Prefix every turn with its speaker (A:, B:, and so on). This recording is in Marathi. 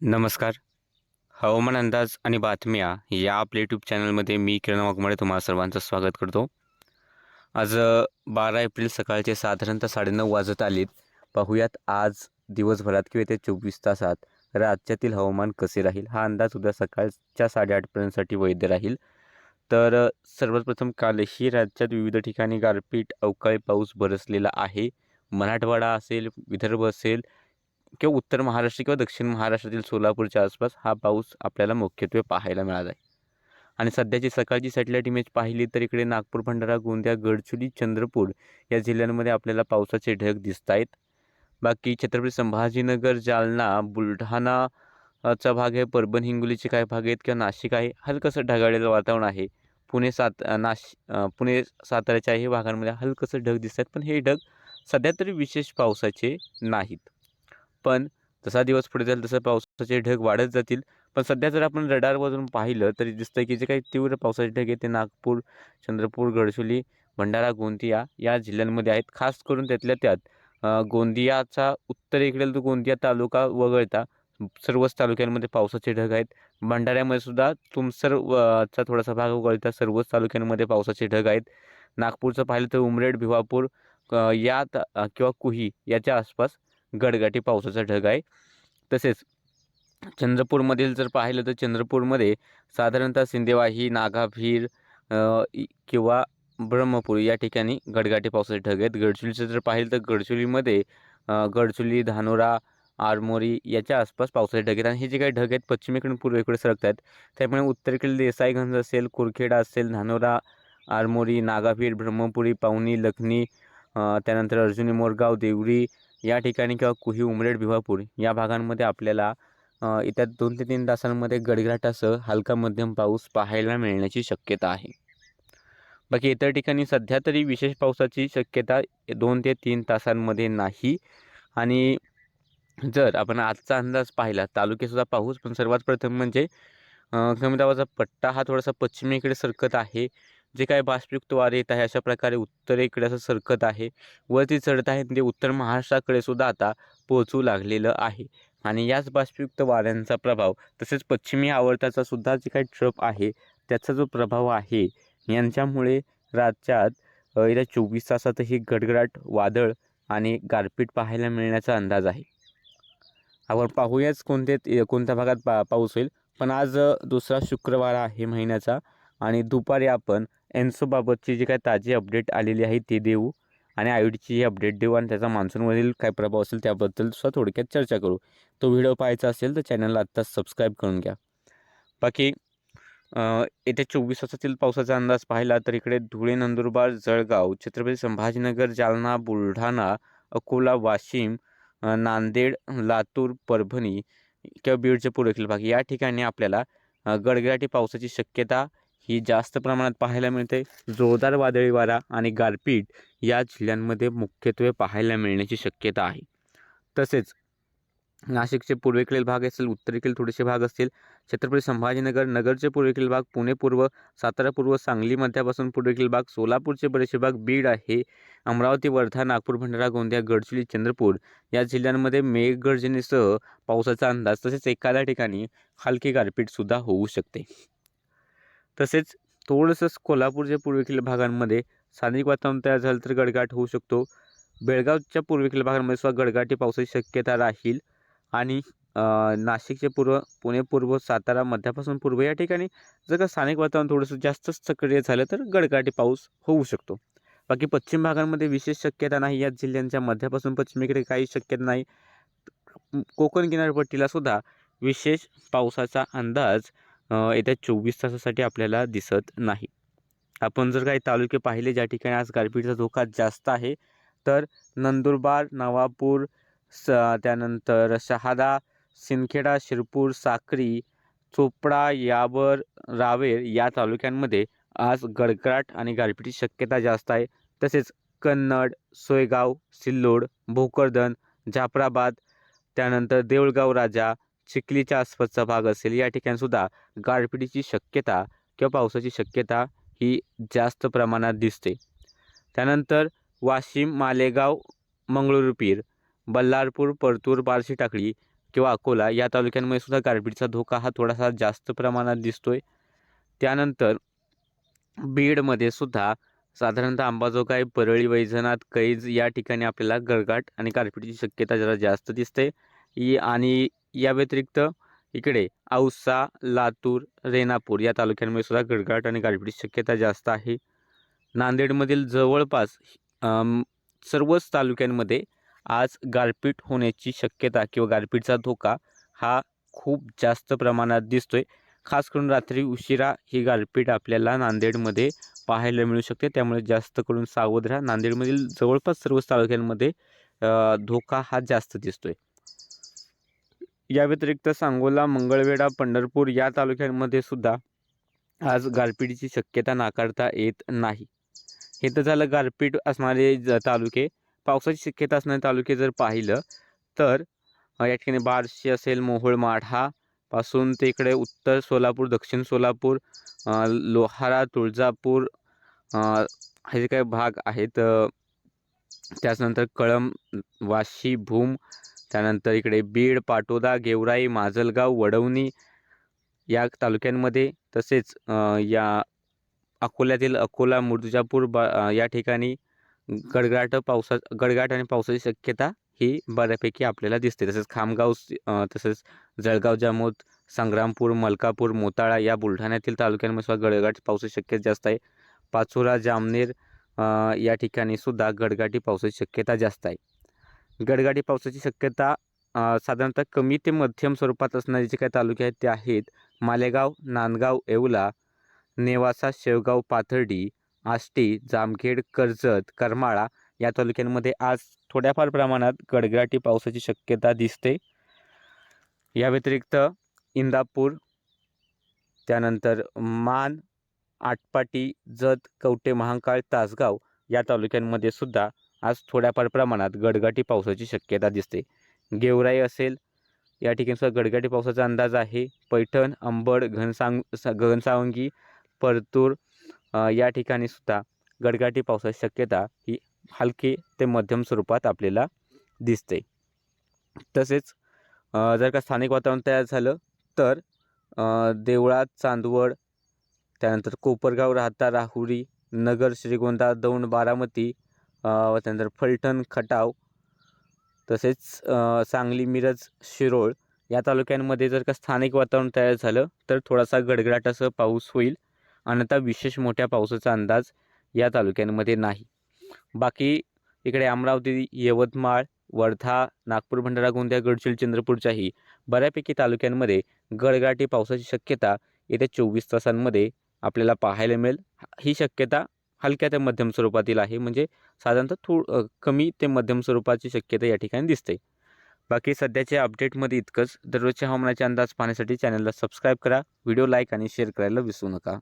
A: नमस्कार. हवामान अंदाज आणि बातम्या या आपल्या यूट्यूब चॅनलमध्ये मी किरण वाघमारे तुम्हाला सर्वांचं स्वागत करतो. आज बारा एप्रिल सकाळचे साधारणतः साडेनऊ वाजत आलीत. पाहूयात आज दिवसभरात किंवा येत्या चोवीस तासात राज्यातील हवामान कसे राहील? हा अंदाज उद्या सकाळच्या साडेआठपर्यंतसाठी वैध राहील. तर सर्वात प्रथम कालही राज्यात विविध ठिकाणी गारपीट अवकाळी पाऊस बरसलेला आहे. मराठवाडा असेल विदर्भ असेल किंवा उत्तर महाराष्ट्र किंवा दक्षिण महाराष्ट्रातील सोलापूरच्या आसपास हा पाऊस आपल्याला मुख्यत्वे पाहायला मिळाला आहे. आणि सध्याची सकाळची सॅटेलाईट इमेज पाहिली तर इकडे नागपूर भंडारा गोंदिया गडचुली चंद्रपूर या जिल्ह्यांमध्ये आपल्याला पावसाचे ढग दिसत आहेत. बाकी छत्रपती संभाजीनगर जालना बुलढाणा चा भाग आहे परभण हिंगोलीचे काही भाग आहेत किंवा नाशिक आहे. हलकंसं ढगाळलेलं वातावरण आहे. पुणे सात नाश पुणे पुणे साताऱ्याच्याही भागांमध्ये हलकंसं ढग दिसत आहेत पण हे ढग सध्या तरी विशेष पावसाचे नाहीत. पण जसा दिवस पुढे जाईल तसं पावसाचे ढग वाढत जातील. पण सध्या जर आपण रडारवरून पाहिलं तरी दिसतं की जे काही तीव्र पावसाचे ढग आहे ते नागपूर चंद्रपूर गडचिरोली भंडारा गोंदिया या जिल्ह्यांमध्ये आहेत. खास करून त्यातल्या त्यात गोंदियाचा उत्तरेकडील तो गोंदिया तालुका वगळता सर्वच तालुक्यांमध्ये पावसाचे ढग आहेत. भंडाऱ्यामध्ये सुद्धा तुमसर चा थोडासा भाग वगळता सर्वच तालुक्यांमध्ये पावसाचे ढग आहेत. नागपूरचं पाहिलं तर उमरेड भिवापूर या किंवा कुही याच्या आसपास गडगाटी पावसाचा ढग आहे. तसेच चंद्रपूरमधील जर पाहिलं तर चंद्रपूरमध्ये साधारणतः सिंदेवाही नागाभीर किंवा ब्रह्मपूर या ठिकाणी गडगाटी पावसाचे ढग आहेत. गडचुलीचं जर पाहिलं तर गडचुलीमध्ये गडचुली धानोरा आरमोरी याच्या आसपास पावसाचे ढग आहेत. आणि हे जे काही ढग आहेत पश्चिमेकडून पूर्वेकडे सरकत आहेत त्यामुळे उत्तरेकडील देसाईगंज असेल कुरखेडा असेल धानोरा आरमोरी नागाभीर ब्रह्मपुरी पावनी लखनी त्यानंतर अर्जुनी मोरगाव देवरी या ठिकाणी किंवा कुही उमरेड भिवापूर या भागांमध्ये आपल्याला येत्या दोन ते तीन तासांमध्ये गडगडाटासह हलका मध्यम पाऊस पाहायला मिळण्याची शक्यता आहे. बाकी इतर ठिकाणी सध्या तरी विशेष पावसाची शक्यता दोन ते तीन तासांमध्ये नाही. आणि जर आपण आजचा अंदाज पाहिला तालुक्यासुद्धा पाऊस पण सर्वात प्रथम म्हणजे कमी दाबाचा पट्टा हा थोडासा पश्चिमेकडे सरकत आहे. जे काय बाष्पयुक्त वारे येत आहे अशा प्रकारे उत्तरेकडे असं सरकत आहे. वरती चढत आहे ते उत्तर महाराष्ट्राकडे सुद्धा आता पोहोचू लागलेलं आहे. आणि याच बाष्पयुक्त वाऱ्यांचा प्रभाव तसेच पश्चिमी आवर्ताचा सुद्धा जे काही ट्रप आहे त्याचा जो प्रभाव आहे यांच्यामुळे राज्यात येत्या चोवीस तासातही गडगडाट वादळ आणि गारपीट पाहायला मिळण्याचा अंदाज आहे. आपण पाहूयाच कोणते कोणत्या भागात पा पाऊस होईल. पण आज दुसरा शुक्रवार आहे महिन्याचा आणि दुपारी आपण एन्सोबाबतची जी काही ताजी अपडेट आलेली आहे ती देऊ आणि आयोडीची ही अपडेट देऊ आणि त्याचा मान्सूनवरील काय प्रभाव असेल त्याबद्दल सुद्धा थोडक्यात चर्चा करू. तो व्हिडिओ पाहायचा असेल तर चॅनलला आत्ताच सबस्क्राईब करून घ्या. बाकी येत्या चोवीस तासातील पावसाचा अंदाज पाहिला तर इकडे धुळे नंदुरबार जळगाव छत्रपती संभाजीनगर जालना बुलढाणा अकोला वाशिम नांदेड लातूर परभणी किंवा बीडचे पूर्वेकडील भाग या ठिकाणी आपल्याला गडगडाटी पावसाची शक्यता ही जास्त प्रमाणात पाहायला मिळते. जोरदार वादळी वारा आणि गारपीट या जिल्ह्यांमध्ये मुख्यत्वे पाहायला मिळण्याची शक्यता आहे. तसेच नाशिकचे पूर्वेकडील भाग असेल उत्तरेकडील थोडेसे भाग असतील छत्रपती संभाजीनगर नगरचे पूर्वेकडील भाग पुणे पूर्व सातारा पूर्व सांगली मध्यापासून पूर्वेकडील भाग सोलापूरचे बरेचसे भाग बीड आहे अमरावती वर्धा नागपूर भंडारा गोंदिया गडचिरोली चंद्रपूर या जिल्ह्यांमध्ये मेघगर्जनेसह पावसाचा अंदाज तसेच एखाद्या ठिकाणी हलकी गारपीटसुद्धा होऊ शकते. तसेच थोडंसं कोल्हापूरच्या पूर्वेकडील भागांमध्ये स्थानिक वातावरण तयार झालं तर गडगाट होऊ शकतो. बेळगावच्या पूर्वेकडील भागांमध्ये सुद्धा गडगाटी पावसाची शक्यता राहील आणि नाशिकचे पूर्व पुणे पूर्व सातारा मध्यापासून पूर्व या ठिकाणी जर का स्थानिक वातावरण थोडंसं जास्तच सक्रिय झालं तर गडगाटी पाऊस होऊ शकतो. बाकी पश्चिम भागांमध्ये विशेष शक्यता नाही. या जिल्ह्यांच्या मध्यापासून पश्चिमेकडे काही शक्यता नाही. कोकण किनारपट्टीला सुद्धा विशेष पावसाचा अंदाज येत्या चोवीस तासासाठी आपल्याला दिसत नाही. आपण जर काही तालुके पाहिले ज्या ठिकाणी आज गारपीटचा धोका जास्त आहे तर नंदुरबार नवापूर स त्यानंतर शहादा सिंदखेडा शिरपूर साक्री चोपडा यावर रावेर या तालुक्यांमध्ये आज गडगडाट आणि गारपीटची शक्यता जास्त आहे. तसेच कन्नड सोयगाव सिल्लोड भोकरदन जाफराबाद त्यानंतर देऊळगाव राजा चिखलीच्या आसपासचा भाग असेल या ठिकाणीसुद्धा गारपिटीची शक्यता किंवा पावसाची शक्यता ही जास्त प्रमाणात दिसते. त्यानंतर वाशिम मालेगाव मंगळुरू पीर बल्लारपूर परतूर बार्शी टाकळी किंवा अकोला या तालुक्यांमध्ये सुद्धा गारपीटचा धोका हा थोडासा जास्त प्रमाणात दिसतो आहे त्यानंतर बीडमध्ये सुद्धा साधारणतः अंबाजोगाई परळी वैजनाथ कैज या ठिकाणी आपल्याला गळगाट आणि गारपीटची शक्यता जरा जास्त दिसते. आणि या व्यतिरिक्त इकडे औसा लातूर रेणापूर या तालुक्यांमध्ये सुद्धा गडगडाट आणि गारपीटची शक्यता जास्त आहे. नांदेडमधील जवळपास सर्वच तालुक्यांमध्ये आज गारपीट होण्याची शक्यता किंवा गारपीटचा धोका हा खूप जास्त प्रमाणात दिसतोय. खास करून रात्री उशिरा ही गारपीट आपल्याला नांदेडमध्ये पाहायला मिळू शकते. त्यामुळे जास्त करून सावध राहा. नांदेडमधील जवळपास सर्वच तालुक्यांमध्ये धोका हा जास्त दिसतोय. या व्यतिरिक्त सांगोला मंगळवेढा पंढरपूर या तालुक्यांमध्ये सुद्धा आज गारपीटची शक्यता नाकारता येत नाही. हे तर झालं गारपीट असणारे ज तालुके. पावसाची शक्यता असणारे तालुके जर पाहिलं तर या ठिकाणी बार्शी असेल मोहोळ माढा पासून ते इकडे उत्तर सोलापूर दक्षिण सोलापूर लोहारा तुळजापूर हे जे काही भाग आहेत त्याचनंतर त्याच्यानंतर वाशी भूम त्यानंतर इकडे बीड पाटोदा गेवराई माजलगाव वडवणी या तालुक्यांमध्ये तसेच या अकोल्यातील अकोला मुर्जापूर बा या ठिकाणी गडगाट पावसा गडगाट आणि पावसाची शक्यता ही बऱ्यापैकी आपल्याला दिसते. तसेच खामगाव तसेच जळगाव जामोद संग्रामपूर मलकापूर मोताळा या बुलढाण्यातील तालुक्यांमध्ये सुद्धा गडगाट पावसाची शक्यता जास्त आहे. पाचोरा जामनेर या ठिकाणी सुद्धा गडगाटी पावसाची शक्यता जास्त आहे. गडगाटी पावसाची शक्यता साधारणतः कमी ते मध्यम स्वरूपात असणारे जे काही तालुके आहेत ते आहेत मालेगाव नांदगाव येवला नेवासा शेवगाव पाथर्डी आष्टी जामखेड कर्जत करमाळा या तालुक्यांमध्ये आज थोड्याफार प्रमाणात गडगडाटी पावसाची शक्यता दिसते. या व्यतिरिक्त इंदापूर त्यानंतर मान आटपाटी जत कवटे महांकाळ तासगाव या तालुक्यांमध्ये सुद्धा आज थोड्याफार प्रमाणात गडगाटी पावसाची शक्यता दिसते. गेवराई असेल या ठिकाणी सुद्धा गडगाटी पावसाचा अंदाज आहे. पैठण अंबड घनसांग स- घनसावंगी परतूर या ठिकाणी सुद्धा गडगाटी पावसाची शक्यता ही हलकी ते मध्यम स्वरूपात आपल्याला दिसते. तसेच जर का स्थानिक वातावरण तयार झालं तर देवळात देवळा चांदवड त्यानंतर कोपरगाव राहता राहुरी नगर श्रीगोंदा दौंड बारामती व त्यानंतर फलटण खटाव तसेच सांगली मिरज शिरोळ या तालुक्यांमध्ये जर का स्थानिक वातावरण तयार झालं तर थोडासा गडगडाटासह पाऊस होईल. अन्यथा विशेष मोठ्या पावसाचा अंदाज या तालुक्यांमध्ये नाही. बाकी इकडे अमरावती यवतमाळ वर्धा नागपूर भंडारा गोंदिया गडचिरोली चंद्रपूरच्याही बऱ्यापैकी तालुक्यांमध्ये गडगाटी पावसाची शक्यता येत्या चोवीस तासांमध्ये आपल्याला पाहायला मिळेल. ही शक्यता हलक्या ते मध्यम स्वरूपातील आहे. म्हणजे साधारणतः थोड कमी ते मध्यम स्वरूपाची शक्यता या ठिकाणी दिसते. बाकी सध्याच्या अपडेटमध्ये इतकंच. दररोजच्या हवामानाचे अंदाज पाहण्यासाठी चॅनलला सबस्क्राईब करा. व्हिडिओ लाईक आणि शेअर करायला विसरू नका.